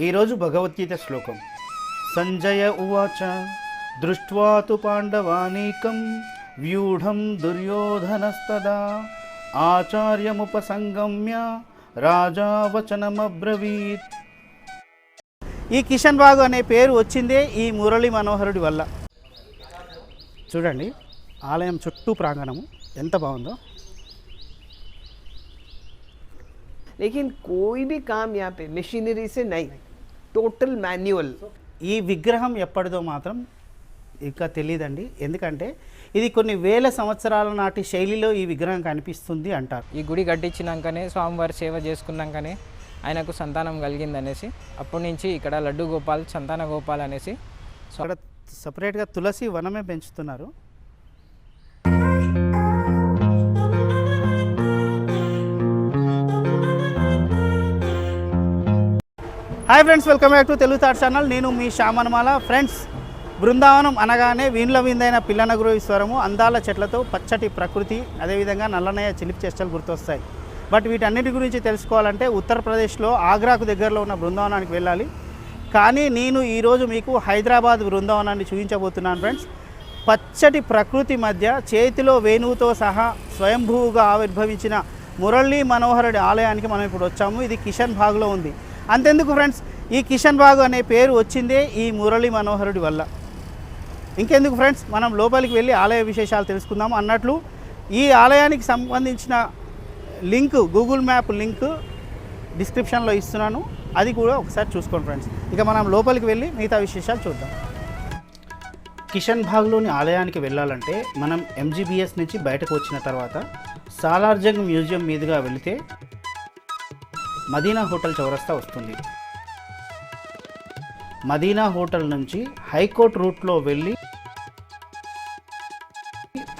ఈరోజు భగవద్గీత శ్లోకం. సంజయ ఉవాచ దృష్ట్వాతు పాండవానీకం వ్యూఢం దుర్యోధనస్తదా ఆచార్యముపసంగమ్య రాజా వచనమబ్రవీత్ ఈ కిషన్ బాగు అనే పేరు వచ్చిందే ఈ మురళి మనోహరుడి వల్ల. చూడండి ఆలయం చుట్టూ ప్రాంగణము ఎంత బాగుందో. लेकिन कोई भी काम यहाँ पे मशीनरी से नहीं टोटल मैनुअल ఈ విగ్రహం ఎప్పటిదో మాత్రం ఇంకా తెలియదండి ఎందుకంటే ఇది కొన్ని వేల సంవత్సరాల నాటి శైలిలో ఈ విగ్రహం కనిపిస్తుంది అంటారు ఈ గుడి కట్టించినాకనే స్వామివారి సేవ చేసుకున్నాకనే ఆయనకు సంతానం కలిగింది అనేసి అప్పటి నుంచి ఇక్కడ లడ్డు గోపాల్ సంతాన గోపాల్ అనేసి అక్కడ సపరేట్గా తులసి వనమే పెంచుతున్నారు Hi friends welcome back to Telugu thought channel నేను మీ శ్యామనమాల. ఫ్రెండ్స్ బృందావనం అనగానే వీణుల విందైన పిల్లన గురువీశ్వరము అందాల చెట్లతో పచ్చటి ప్రకృతి అదేవిధంగా నల్లనయ్య చిలిపి చేష్టలు గుర్తొస్తాయి. బట్ వీటన్నిటి గురించి తెలుసుకోవాలంటే ఉత్తరప్రదేశ్లో ఆగ్రాకు దగ్గరలో ఉన్న బృందావనానికి వెళ్ళాలి. కానీ నేను ఈరోజు మీకు హైదరాబాద్ బృందావనాన్ని చూపించబోతున్నాను ఫ్రెండ్స్ పచ్చటి ప్రకృతి మధ్య చేతిలో వేణువుతో సహా స్వయంభూగా ఆవిర్భవించిన మురళీ మనోహరుడి ఆలయానికి మనం ఇప్పుడు వచ్చాము. ఇది కిషన్ భాగ్లో ఉంది. అంతెందుకు ఫ్రెండ్స్ ఈ కిషన్ బాగు అనే పేరు వచ్చిందే ఈ మురళీ మనోహరుడి వల్ల. ఇంకెందుకు ఫ్రెండ్స్ మనం లోపలికి వెళ్ళి ఆలయ విశేషాలు తెలుసుకుందాం అన్నట్లు ఈ ఆలయానికి సంబంధించిన లింక్ గూగుల్ మ్యాప్ లింక్ డిస్క్రిప్షన్లో ఇస్తున్నాను. అది కూడా ఒకసారి చూసుకోండి ఫ్రెండ్స్. ఇక మనం లోపలికి వెళ్ళి మిగతా విశేషాలు చూద్దాం. కిషన్ భాగ్లోని ఆలయానికి వెళ్ళాలంటే మనం ఎంజీబీఎస్ నుంచి బయటకు వచ్చిన తర్వాత సాలార్జంగ్ మ్యూజియం మీదుగా వెళితే మదీనా హోటల్ చౌరస్తా వస్తుంది. మదీనా హోటల్ నుంచి హైకోర్ట్ రూట్లో వెళ్ళి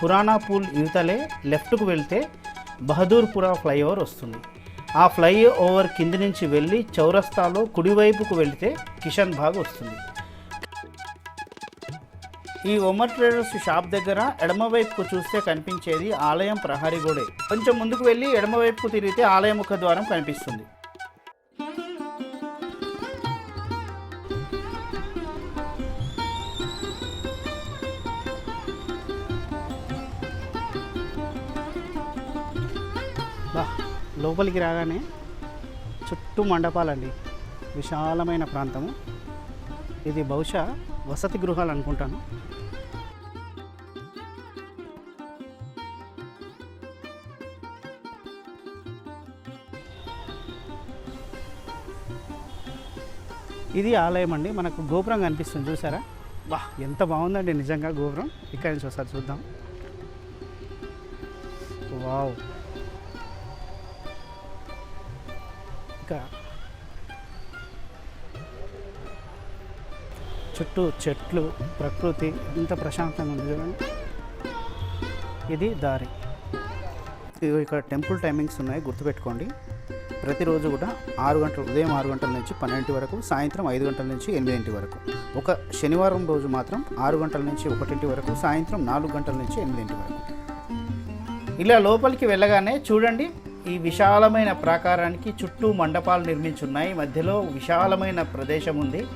పురాణా పూల్ యువతలే లెఫ్ట్కు వెళ్తే బహదూర్పురా ఫ్లైఓవర్ వస్తుంది. ఆ ఫ్లై ఓవర్ కింది నుంచి వెళ్ళి చౌరస్తాలో కుడివైపుకు వెళితే కిషన్ బాగ్ వస్తుంది. ఈ ఒమర్ ట్రేడర్స్ షాప్ దగ్గర ఎడమవైపుకు చూస్తే కనిపించేది ఆలయం ప్రహరీ గోడే. కొంచెం ముందుకు వెళ్ళి ఎడమవైపుకు తిరిగితే ఆలయం ముఖ ద్వారం కనిపిస్తుంది. లోపలికి రాగానే చుట్టూ మండపాలండి. విశాలమైన ప్రాంతము. ఇది బహుశా వసతి గృహాలు అనుకుంటాను. ఇది ఆలయం అండి. మనకు గోపురం కనిపిస్తుంది చూసారా? వా ఎంత బాగుందండి నిజంగా గోపురం. ఇక్కడి నుంచి ఒకసారి చూద్దాం. వావ్! చుట్టూ చెట్లు ప్రకృతి ఎంత ప్రశాంతంగా ఉంది చూడండి. ఇది దారి. ఇదిగో ఇక్కడ టెంపుల్ టైమింగ్స్ ఉన్నాయి గుర్తుపెట్టుకోండి. ప్రతిరోజు కూడా ఆరు గంటల ఉదయం ఆరు గంటల నుంచి పన్నెండింటి వరకు సాయంత్రం ఐదు గంటల నుంచి ఎనిమిదింటి వరకు. ఒక శనివారం రోజు మాత్రం ఆరు గంటల నుంచి ఒకటింటి వరకు సాయంత్రం నాలుగు గంటల నుంచి ఎనిమిదింటి వరకు. ఇలా లోపలికి వెళ్ళగానే చూడండి ఈ విశాలమైన ప్రాకారానికి చుట్టూ మండపాలు నిర్మించున్నాయి. మధ్యలో విశాలమైన ప్రదేశం ఉంది.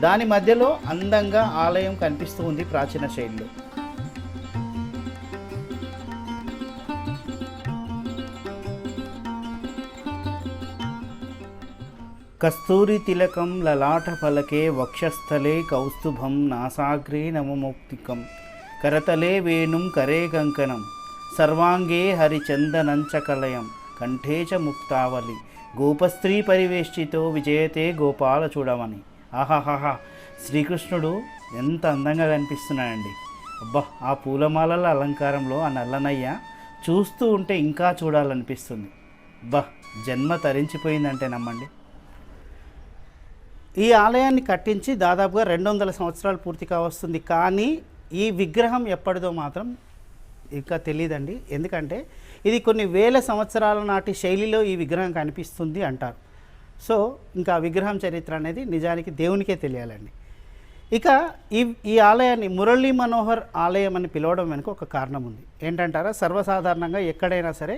దాని మధ్యలో అందంగా ఆలయం కనిపిస్తూ ఉంది ప్రాచీన శైలిలో. కస్తూరి తిలకం లలాట ఫలకే వక్షస్థలే కౌస్తుభం నాసాగ్రే నవమౌక్తికం. కరతలే వేణుం కరే కంకణం. సర్వాంగే హరిచందనంచకలయం కంఠే చ ముక్తావలి గోపస్త్రీ పరివేష్టితో విజయతే గోపాల చూడమని. ఆహాహాహా శ్రీకృష్ణుడు ఎంత అందంగా కనిపిస్తున్నాడండి. అబ్బా ఆ పూలమాలల అలంకారంలో ఆ నల్లనయ్య చూస్తూ ఉంటే ఇంకా చూడాలనిపిస్తుంది. అబ్బా జన్మ తరించిపోయిందంటే నమ్మండి. ఈ ఆలయాన్ని కట్టించి దాదాపుగా రెండు వందల సంవత్సరాలు పూర్తి కావస్తుంది. కానీ ఈ విగ్రహం ఎప్పటిదో మాత్రం ఇంకా తెలియదండి ఎందుకంటే ఇది కొన్ని వేల సంవత్సరాల నాటి శైలిలో ఈ విగ్రహం కనిపిస్తుంది అంటారు. సో ఇంకా విగ్రహం చరిత్ర అనేది నిజానికి దేవునికే తెలియాలండి. ఇక ఈ ఈ ఆలయాన్ని మురళీ మనోహర్ ఆలయం అని పిలవడం వెనుక ఒక కారణం ఉంది. ఏంటంటారా? సర్వసాధారణంగా ఎక్కడైనా సరే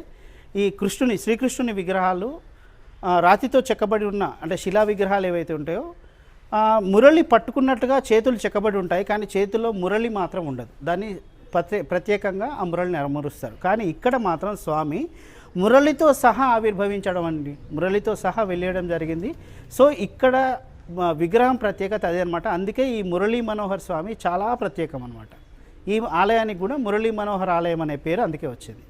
ఈ కృష్ణుని శ్రీకృష్ణుని విగ్రహాలు రాతితో చెక్కబడి ఉన్న అంటే శిలా విగ్రహాలు ఏవైతే ఉంటాయో మురళి పట్టుకున్నట్టుగా చేతులు చెక్కబడి ఉంటాయి. కానీ చేతిలో మురళి మాత్రం ఉండదు. దాన్ని ప్రత్యే ప్రత్యేకంగా ఆ మురళిని అమరుస్తారు కానీ ఇక్కడ మాత్రం స్వామి మురళితో సహా ఆవిర్భవించడం అండి. మురళితో సహా వెళ్ళేయడం జరిగింది. సో ఇక్కడ విగ్రహం ప్రత్యేకత అదే అనమాట అందుకే ఈ మురళీ మనోహర్ స్వామి చాలా ప్రత్యేకం అనమాట ఈ ఆలయానికి కూడా మురళీ మనోహర్ ఆలయం అనే పేరు అందుకే వచ్చింది.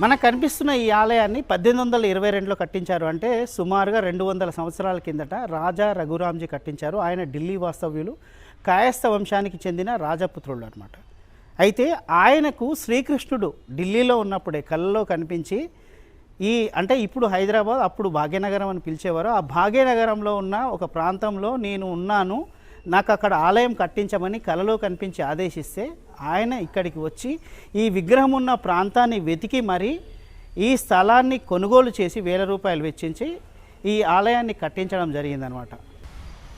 మనకు కనిపిస్తున్న ఈ ఆలయాన్ని పద్దెనిమిది వందల ఇరవై రెండులో కట్టించారు. అంటే సుమారుగా రెండు వందల సంవత్సరాల కిందట రాజా రఘురాంజీ కట్టించారు. ఆయన ఢిల్లీ వాస్తవ్యులు కాయస్థ వంశానికి చెందిన రాజపుత్రుడు అనమాట అయితే ఆయనకు శ్రీకృష్ణుడు ఢిల్లీలో ఉన్నప్పుడే కళ్ళలో కనిపించి ఈ అంటే ఇప్పుడు హైదరాబాద్ అప్పుడు భాగ్యనగరం అని పిలిచేవారు. ఆ భాగ్యనగరంలో ఉన్న ఒక ప్రాంతంలో నేను ఉన్నాను. నాకు అక్కడ ఆలయం కట్టించమని కలలో కనిపించి ఆదేశిస్తే ఆయన ఇక్కడికి వచ్చి ఈ విగ్రహం ఉన్న ప్రాంతాన్ని వెతికి మరి ఈ స్థలాన్ని కొనుగోలు చేసి వేల రూపాయలు వెచ్చించి ఈ ఆలయాన్ని కట్టించడం జరిగిందనమాట.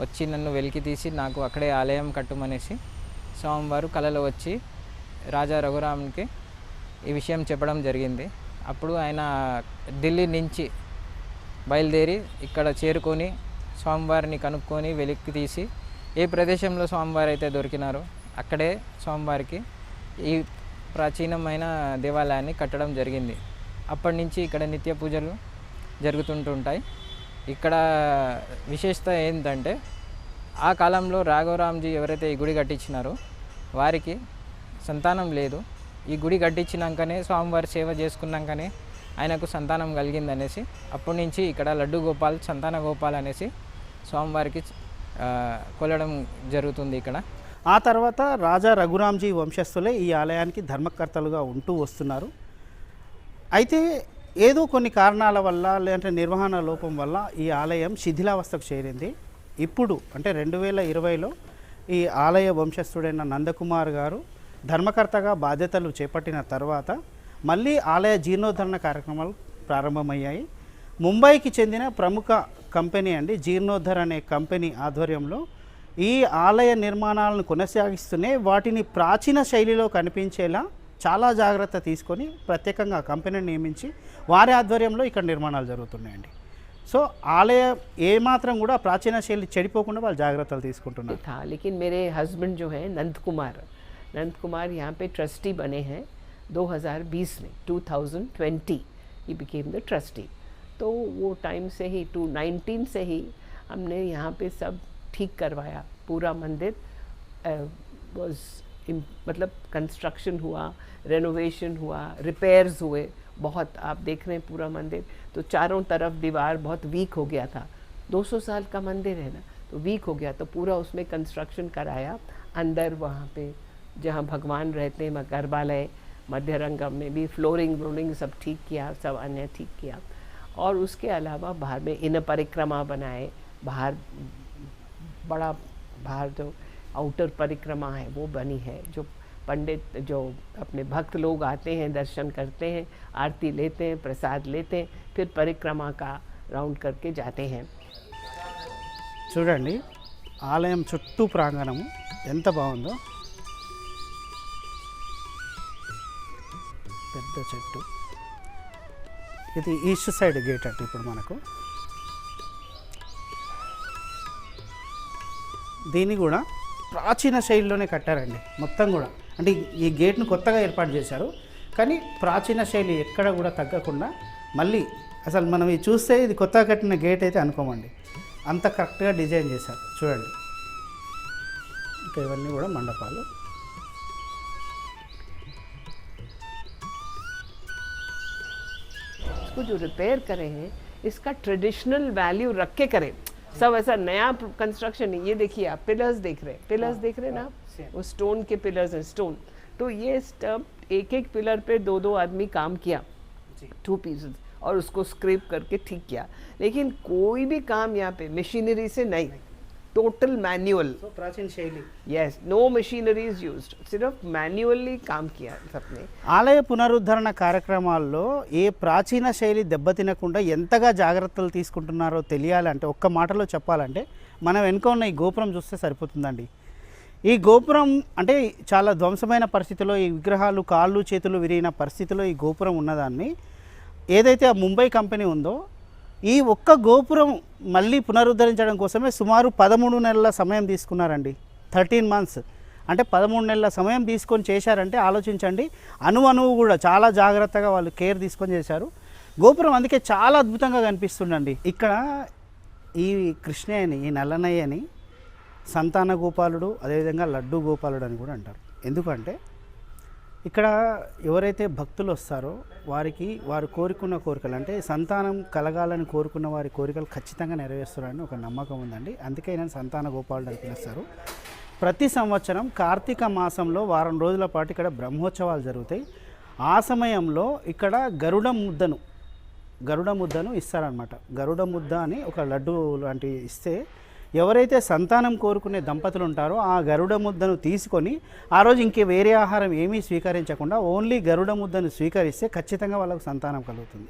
వచ్చి నన్ను వెలికి తీసి నాకు అక్కడే ఆలయం కట్టుమనేసి స్వామివారు కలలో వచ్చి రాజా రఘురామ్కి ఈ విషయం చెప్పడం జరిగింది. అప్పుడు ఆయన ఢిల్లీ నుంచి బయలుదేరి ఇక్కడ చేరుకొని స్వామివారిని కనుక్కొని వెలికి తీసి ఏ ప్రదేశంలో స్వామివారు అయితే దొరికినారో అక్కడే స్వామివారికి ఈ ప్రాచీనమైన దేవాలయాన్ని కట్టడం జరిగింది. అప్పటి నుంచి ఇక్కడ నిత్య పూజలు జరుగుతుంటుంటాయి ఇక్కడ విశేషత ఏంటంటే ఆ కాలంలో రాఘవరామ్జీ ఎవరైతే ఈ గుడి కట్టించినారో వారికి సంతానం లేదు. ఈ గుడి కట్టించినాకనే స్వామివారి సేవ చేసుకున్నాకనే ఆయనకు సంతానం కలిగిందనేసి అప్పటి నుంచి ఇక్కడ లడ్డు గోపాల్ సంతాన గోపాల్ అనేసి స్వామివారికి కొలడం జరుగుతుంది ఇక్కడ. ఆ తర్వాత రాజా రఘురాంజీ వంశస్థులే ఈ ఆలయానికి ధర్మకర్తలుగా ఉంటూ వస్తున్నారు. అయితే ఏదో కొన్ని కారణాల వల్ల లేదంటే నిర్వహణ లోపం వల్ల ఈ ఆలయం శిథిలావస్థకు చేరింది. ఇప్పుడు అంటే రెండు వేల ఇరవైలో ఈ ఆలయ వంశస్థుడైన నందకుమార్ గారు ధర్మకర్తగా బాధ్యతలు చేపట్టిన తర్వాత మళ్ళీ ఆలయ జీర్ణోద్ధరణ కార్యక్రమాలు ప్రారంభమయ్యాయి. ముంబైకి చెందిన ప్రముఖ కంపెనీ అండి జీర్ణోద్ధర్ అనే కంపెనీ ఆధ్వర్యంలో ఈ ఆలయ నిర్మాణాలను కొనసాగిస్తూనే వాటిని ప్రాచీన శైలిలో కనిపించేలా చాలా జాగ్రత్త తీసుకొని ప్రత్యేకంగా కంపెనీని నియమించి వారి ఆధ్వర్యంలో ఇక్కడ నిర్మాణాలు జరుగుతున్నాయండి సో ఆలయ ఏమాత్రం కూడా ప్రాచీన శైలి చెడిపోకుండా వాళ్ళు జాగ్రత్తలు తీసుకుంటున్నారు था लेकिन मेरे हस्बैंड जो हैं नंद कुमार नंद कुमार यहाँ पे ट्रस्टी बने हैं 2020 में 2020 ही बिकेम द ट्रस्टी तो वो टाइम से ही टू 19 से ही हमने यहाँ पे सब ठीक करवाया। पूरा मंदिर वॉज़ मतलब कंस्ट्रक्शन हुआ रेनोवेशन हुआ रिपेयर्स हुए, बहुत, आप देख रहे हैं पूरा मंदिर। तो चारों तरफ़ दीवार बहुत वीक हो गया था। 200 साल का मंदिर है ना? तो वीक हो गया तो पूरा उसमें कंस्ट्रक्शन कराया। अंदर वहाँ पे, जहाँ भगवान रहते हैं गर्भालय मध्य रंगम में भी फ्लोरिंग व्लोरिंग सब ठीक किया, सब अन्य ठीक किया। और उसके अलावा बाहर में इन परिक्रमा बनाए, बाहर बड़ा बाहर जो आउटर परिक्रमा है वो बनी है जो पंडित जो अपने भक्त लोग आते हैं दर्शन करते हैं आरती लेते हैं प्रसाद लेते हैं फिर परिक्रमा का राउंड करके जाते हैं చూడండి ఆలయం చుట్టూ ప్రాంగణము ఎంత బాగుందో పెద్ద చెట్టు ఇది ఈస్ట్ సైడ్ గేట్ అట్టు ఇప్పుడు మనకు దీన్ని కూడా ప్రాచీన శైలిలోనే కట్టారండి మొత్తం కూడా అంటే ఈ గేట్ను కొత్తగా ఏర్పాటు చేశారు కానీ ప్రాచీన శైలి ఎక్కడ కూడా తగ్గకుండా మళ్ళీ అసలు మనం ఇది చూస్తే ఇది కొత్తగా కట్టిన గేట్ అయితే అనుకోమండి అంత కరెక్ట్గా డిజైన్ చేశారు చూడండి ఇంకా ఇవన్నీ కూడా మండపాలు इसको जो रिपेयर करे हैं इसका ट्रेडिशनल वैल्यू रख के करें सब ऐसा नया कंस्ट्रक्शन नहीं ये देखिए आप पिलर्स देख रहे हैं पिलर्स देख रहे हैं ना आप? वो स्टोन के पिलर्स हैं स्टोन तो ये स्टम्प एक एक पिलर पे दो दो आदमी काम किया टू पीसेस और उसको स्क्रेप करके ठीक किया। लेकिन कोई भी काम यहाँ पे मशीनरी से नहीं। टोटल मैनुअल సో ప్రాచీన శైలి यस नो मशीनरीज यूज्ड सिर्फ मैन्युअली काम किया सबने ఆలయ పునరుద్ధరణ కార్యక్రమాల్లో ఏ ప్రాచీన శైలి దెబ్బతినకుండా ఎంతగా జాగ్రత్తలు తీసుకుంటున్నారో తెలియాలంటే ఒక్క మాటలో చెప్పాలంటే మనం వెనుక ఉన్న ఈ గోపురం చూస్తే సరిపోతుందండి ఈ గోపురం అంటే చాలా ధ్వంసమైన పరిస్థితిలో ఈ విగ్రహాలు కాళ్ళు చేతులు విరిగిన పరిస్థితిలో ఈ గోపురం ఉన్నదాన్ని ఏదైతే ఆ ముంబై కంపెనీ ఉందో ఈ ఒక్క గోపురం మళ్ళీ పునరుద్ధరించడం కోసమే సుమారు పదమూడు నెలల సమయం తీసుకున్నారండి. Thirteen months. అంటే పదమూడు నెలల సమయం తీసుకొని చేశారంటే ఆలోచించండి. అణు అణువు కూడా చాలా జాగ్రత్తగా వాళ్ళు కేర్ తీసుకొని చేశారు. గోపురం అందుకే చాలా అద్భుతంగా కనిపిస్తుండండి ఇక్కడ ఈ కృష్ణయ్యని ఈ నల్లనయ్యని సంతాన గోపాలుడు అదేవిధంగా లడ్డు గోపాలుడు అని కూడా అంటారు. ఎందుకంటే ఇక్కడ ఎవరైతే భక్తులు వస్తారో వారికి వారు కోరుకున్న కోరికలు అంటే సంతానం కలగాలని కోరుకున్న వారి కోరికలు ఖచ్చితంగా నెరవేరుస్తారని ఒక నమ్మకం ఉందండి. అందుకే నేను సంతాన గోపాలుడు అని పిలుస్తారు. ప్రతి సంవత్సరం కార్తీక మాసంలో వారం రోజుల పాటు ఇక్కడ బ్రహ్మోత్సవాలు జరుగుతాయి. ఆ సమయంలో ఇక్కడ గరుడ ముద్దను గరుడ ముద్దను ఇస్తారనమాట గరుడ ముద్ద అని ఒక లడ్డు లాంటివి ఇస్తే ఎవరైతే సంతానం కోరుకునే దంపతులు ఉంటారో ఆ గరుడ ముద్దను తీసుకొని ఆ రోజు ఇంకే వేరే ఆహారం ఏమీ స్వీకరించకుండా ఓన్లీ గరుడ ముద్దను స్వీకరిస్తే ఖచ్చితంగా వాళ్ళకు సంతానం కలుగుతుంది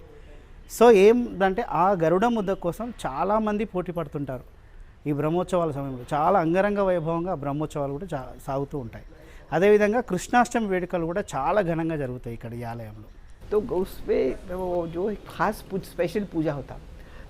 సో ఏంటంటే ఆ గరుడ ముద్ద కోసం చాలామంది పోటీ పడుతుంటారు ఈ బ్రహ్మోత్సవాల సమయంలో చాలా అంగరంగ వైభవంగా ఆ బ్రహ్మోత్సవాలు కూడా చా సాగుతూ ఉంటాయి అదేవిధంగా కృష్ణాష్టమి వేడుకలు కూడా చాలా ఘనంగా జరుగుతాయి ఇక్కడ ఈ ఆలయంలో तो उस पे वो जो खास पूज स्पेशल पूजा होता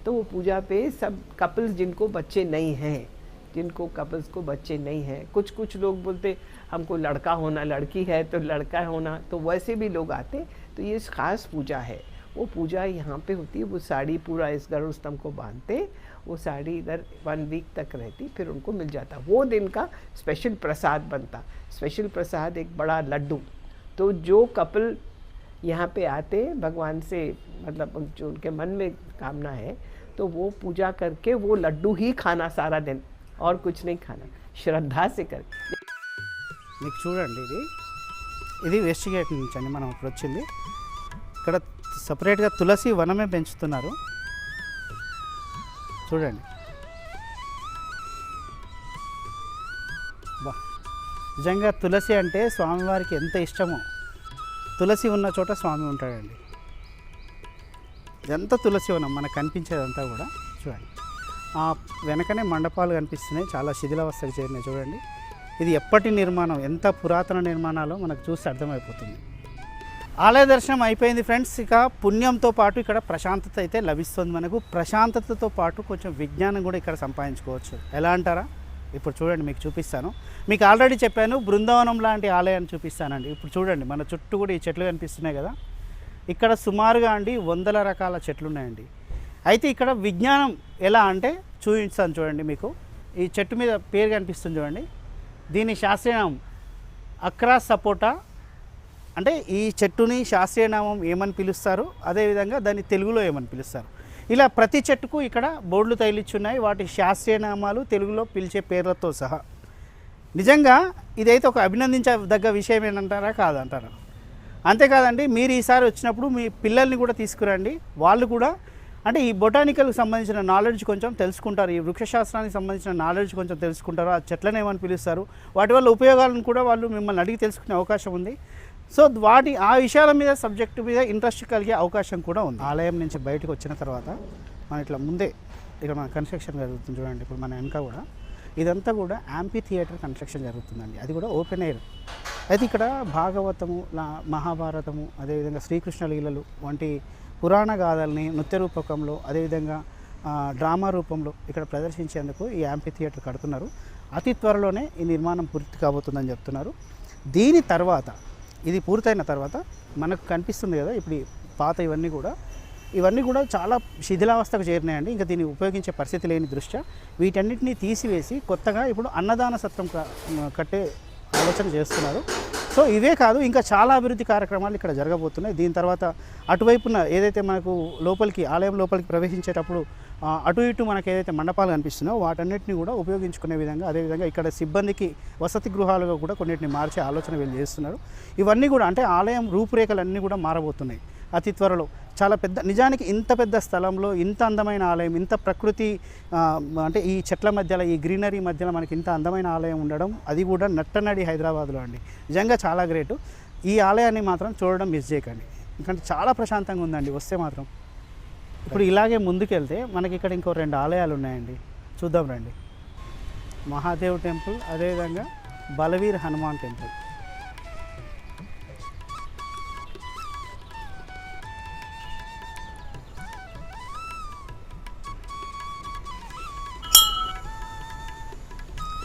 तो वो पूजा पे सब कपल्स जिनको बच्चे नहीं हैं, जिनको कपल्स को बच्चे नहीं हैं कुछ कुछ लोग बोलते, हमको लड़का होना, लड़की है तो लड़का होना। तो वैसे भी लोग आते तो ये खास पूजा है। वो पूजा यहाँ पे होती है, वो साड़ी पूरा इस गरुड़ स्तंभ को बांधते वो साड़ी इधर वन वीक तक रहती फिर उनको मिल जाता वो दिन का स्पेशल प्रसाद बनता। स्पेशल प्रसाद एक बड़ा लड्डू। तो जो कपल यहाँ पे आते भगवान से मतलब जो उनके मन में कामना है तो वो पूजा करके वो लड्डू ही खाना सारा दिन और कुछ नहीं खाना श्रद्धा से करके మీకు చూడండి ఇది ఇది వెస్ట్ గేట్ నుంచి అండి మనం ఇప్పుడు వచ్చింది ఇక్కడ సపరేట్గా తులసి వనమే పెంచుతున్నారు చూడండి బా నిజంగా తులసి అంటే స్వామివారికి ఎంత ఇష్టమో తులసి ఉన్న చోట స్వామి ఉంటాడండి ఇదంతా తులసి వనం మనకు కనిపించేదంతా కూడా చూడండి. ఆ వెనకనే మండపాలు కనిపిస్తున్నాయి. చాలా శిథిలావస్థకు చేరినాయి చూడండి. ఇది ఎప్పటి నిర్మాణం? ఎంత పురాతన నిర్మాణాలో మనకు చూసి అర్థమైపోతుంది. ఆలయ దర్శనం అయిపోయింది ఫ్రెండ్స్. ఇక పుణ్యంతో పాటు ఇక్కడ ప్రశాంతత అయితే లభిస్తుంది మనకు. ప్రశాంతతతో పాటు కొంచెం విజ్ఞానం కూడా ఇక్కడ సంపాదించుకోవచ్చు. ఎలా అంటారా? ఇప్పుడు చూడండి మీకు చూపిస్తాను. మీకు ఆల్రెడీ చెప్పాను బృందావనం లాంటి ఆలయాన్ని చూపిస్తానండి. ఇప్పుడు చూడండి మన చుట్టూ కూడా ఈ చెట్లు కనిపిస్తున్నాయి కదా. ఇక్కడ సుమారుగా అండి వందల రకాల చెట్లు ఉన్నాయండి అయితే ఇక్కడ విజ్ఞానం ఎలా అంటే చూపిస్తాను చూడండి మీకు. ఈ చెట్టు మీద పేరు కనిపిస్తుంది చూడండి. దీని శాస్త్రీయనామం అక్రా సపోటా. అంటే ఈ చెట్టుని శాస్త్రీయ నామం ఏమని పిలుస్తారు? అదేవిధంగా దాన్ని తెలుగులో ఏమని పిలుస్తారు? ఇలా ప్రతి చెట్టుకు ఇక్కడ బోర్డులు తగిలిచ్చున్నాయి. వాటి శాస్త్రీయ నామాలు తెలుగులో పిలిచే పేర్లతో సహా. నిజంగా ఇదైతే ఒక అభినందించదగ్గ విషయం ఏంటంటారా? కాదంటారా? అంతేకాదండి మీరు ఈసారి వచ్చినప్పుడు మీ పిల్లల్ని కూడా తీసుకురండి. వాళ్ళు కూడా అంటే ఈ బొటానికల్కి సంబంధించిన నాలెడ్జ్ కొంచెం తెలుసుకుంటారు. ఈ వృక్షశాస్త్రానికి సంబంధించిన నాలెడ్జ్ కొంచెం తెలుసుకుంటారు. ఆ చెట్లను ఏమని పిలుస్తారు. వాటి వల్ల ఉపయోగాలను కూడా వాళ్ళు మిమ్మల్ని అడిగి తెలుసుకునే అవకాశం ఉంది. సో వాటి ఆ విషయాల మీద సబ్జెక్టు మీద ఇంట్రెస్ట్ కలిగే అవకాశం కూడా ఉంది. ఆలయం నుంచి బయటకు వచ్చిన తర్వాత మన ఇట్లా ముందే ఇక్కడ మన కన్స్ట్రక్షన్ జరుగుతుంది చూడండి ఇప్పుడు మన వెనక కూడా. ఇదంతా కూడా యాంపీ థియేటర్ కన్స్ట్రక్షన్ జరుగుతుందండి. అది కూడా ఓపెన్ ఎయిర్ అయితే ఇక్కడ భాగవతము మహాభారతము అదేవిధంగా శ్రీకృష్ణ లీలలు వంటి పురాణ గాథల్ని నృత్య రూపకంలో అదేవిధంగా డ్రామా రూపంలో ఇక్కడ ప్రదర్శించేందుకు ఈ యాంపీ థియేటర్ కడుతున్నారు. అతి త్వరలోనే ఈ నిర్మాణం పూర్తి కాబోతుందని చెప్తున్నారు. దీని తర్వాత ఇది పూర్తయిన తర్వాత మనకు కనిపిస్తుంది కదా ఇప్పుడు పాత ఇవన్నీ కూడా ఇవన్నీ కూడా చాలా శిథిలావస్థకు చేరినాయండి. ఇంకా దీన్ని ఉపయోగించే పరిస్థితి లేని దృష్ట్యా వీటన్నిటిని తీసివేసి కొత్తగా ఇప్పుడు అన్నదాన సత్రం కట్టే ఆలోచన చేస్తున్నారు. సో ఇవే కాదు ఇంకా చాలా అభివృద్ధి కార్యక్రమాలు ఇక్కడ జరగబోతున్నాయి. దీని తర్వాత అటువైపున ఏదైతే మనకు లోపలికి ఆలయం లోపలికి ప్రవేశించేటప్పుడు అటు ఇటు మనకు ఏదైతే మండపాలు కనిపిస్తున్నాయో వాటన్నిటిని కూడా ఉపయోగించుకునే విధంగా అదేవిధంగా ఇక్కడ సిబ్బందికి వసతి గృహాలుగా కూడా కొన్నిటిని మార్చే ఆలోచన వీళ్ళు చేస్తున్నారు. ఇవన్నీ కూడా అంటే ఆలయం రూపురేఖలన్నీ కూడా మారబోతున్నాయి. అతి త్వరలో చాలా పెద్ద నిజానికి ఇంత పెద్ద స్థలంలో ఇంత అందమైన ఆలయం ఇంత ప్రకృతి అంటే ఈ చెట్ల మధ్యలో ఈ గ్రీనరీ మధ్యలో మనకి ఇంత అందమైన ఆలయం ఉండడం అది కూడా నట్టనడి హైదరాబాద్లో అండి. నిజంగా చాలా గ్రేట్. ఈ ఆలయాన్ని మాత్రం చూడడం మిస్ చేయకండి. ఎందుకంటే చాలా ప్రశాంతంగా ఉందండి వస్తే మాత్రం. ఇప్పుడు ఇలాగే ముందుకెళ్తే మనకి ఇక్కడ ఇంకో రెండు ఆలయాలు ఉన్నాయండి. చూద్దాం రండి. మహాదేవ్ టెంపుల్ అదేవిధంగా బలవీర్ హనుమాన్ టెంపుల్.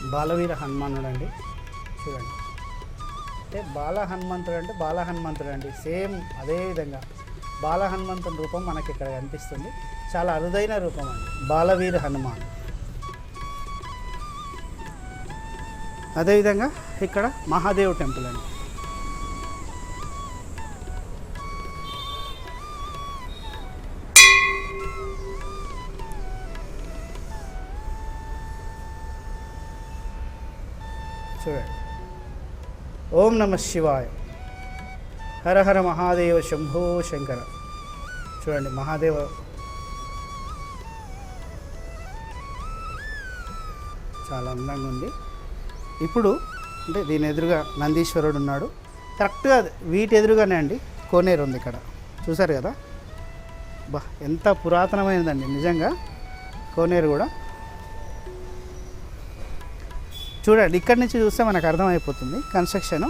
బాలవీర హనుమానుడు అండి చూడండి. అంటే బాల హనుమంతుడు అంటే బాల హనుమంతుడు అండి సేమ్ అదే విధంగా బాల హనుమంతుని రూపం మనకి ఇక్కడ కనిపిస్తుంది. చాలా అరుదైన రూపం అండి. బాలవీర హనుమాన్. అదేవిధంగా ఇక్కడ మహాదేవ్ టెంపుల్ అండి. చూడండి. ఓం నమ శివాయ. హర హర మహాదేవ శంభో శంకర. చూడండి మహాదేవ. చాలా అందంగా ఉంది. ఇప్పుడు అంటే దీని ఎదురుగా నందీశ్వరుడు ఉన్నాడు. కరెక్ట్గా వీటి ఎదురుగానే అండి కోనేరు ఉంది ఇక్కడ. చూసారు కదా? బా ఎంత పురాతనమైనదండి నిజంగా. కోనేరు కూడా. చూడండి ఇక్కడి నుంచి చూస్తే మనకు అర్థమైపోతుంది కన్స్ట్రక్షన్.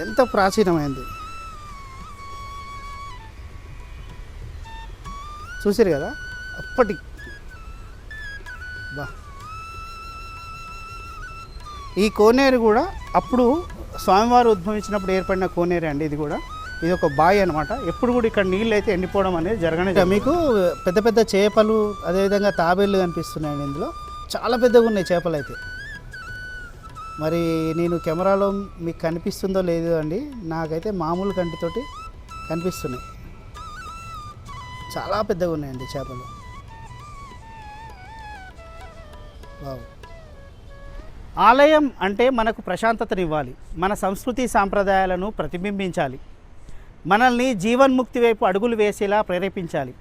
ఎంత ప్రాచీనమైంది. చూసారు కదా? అప్పటి. బా. ఈ కోనేరు కూడా అప్పుడు స్వామివారు ఉద్భవించినప్పుడు ఏర్పడిన కోనేరు అండి ఇది కూడా. ఇది ఒక బావి అనమాట ఎప్పుడు కూడా ఇక్కడ నీళ్ళు అయితే ఎండిపోవడం అనేది జరగనే మీకు పెద్ద పెద్ద చేపలు అదేవిధంగా తాబేళ్ళు కనిపిస్తున్నాయండి ఇందులో. చాలా పెద్దగా ఉన్నాయి చేపలు అయితే మరి నేను కెమెరాలో మీకు కనిపిస్తుందో లేదో అండి నాకైతే మామూలు కంటితోటి కనిపిస్తున్నాయి. చాలా పెద్దగా ఉన్నాయండి చేపలు. వావ్. ఆలయం అంటే మనకు ప్రశాంతతనివ్వాలి మన సంస్కృతి సాంప్రదాయాలను ప్రతిబింబించాలి మనల్ని జీవన్ముక్తి వైపు అడుగులు వేసేలా ప్రేరేపించాలి.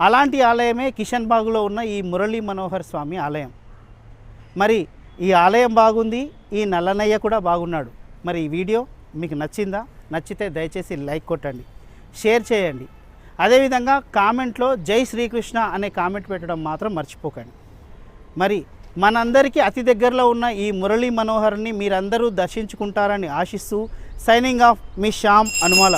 అలాంటి ఆలయమే కిషన్ బాగులో ఉన్న ఈ మురళీ మనోహర్ స్వామి ఆలయం. మరి ఈ ఆలయం బాగుంది ఈ నల్లనయ్య కూడా బాగున్నాడు. మరి ఈ వీడియో మీకు నచ్చిందా? నచ్చితే దయచేసి లైక్ కొట్టండి షేర్ చేయండి. అదేవిధంగా కామెంట్లో జై శ్రీకృష్ణ అనే కామెంట్ పెట్టడం మాత్రం మర్చిపోకండి. మరి మనందరికీ అతి దగ్గరలో ఉన్న ఈ మురళీ మనోహర్ని మీరందరూ దర్శించుకుంటారని ఆశిస్తూ సైనింగ్ ఆఫ్ మీ శ్యామ్ అనుమాల.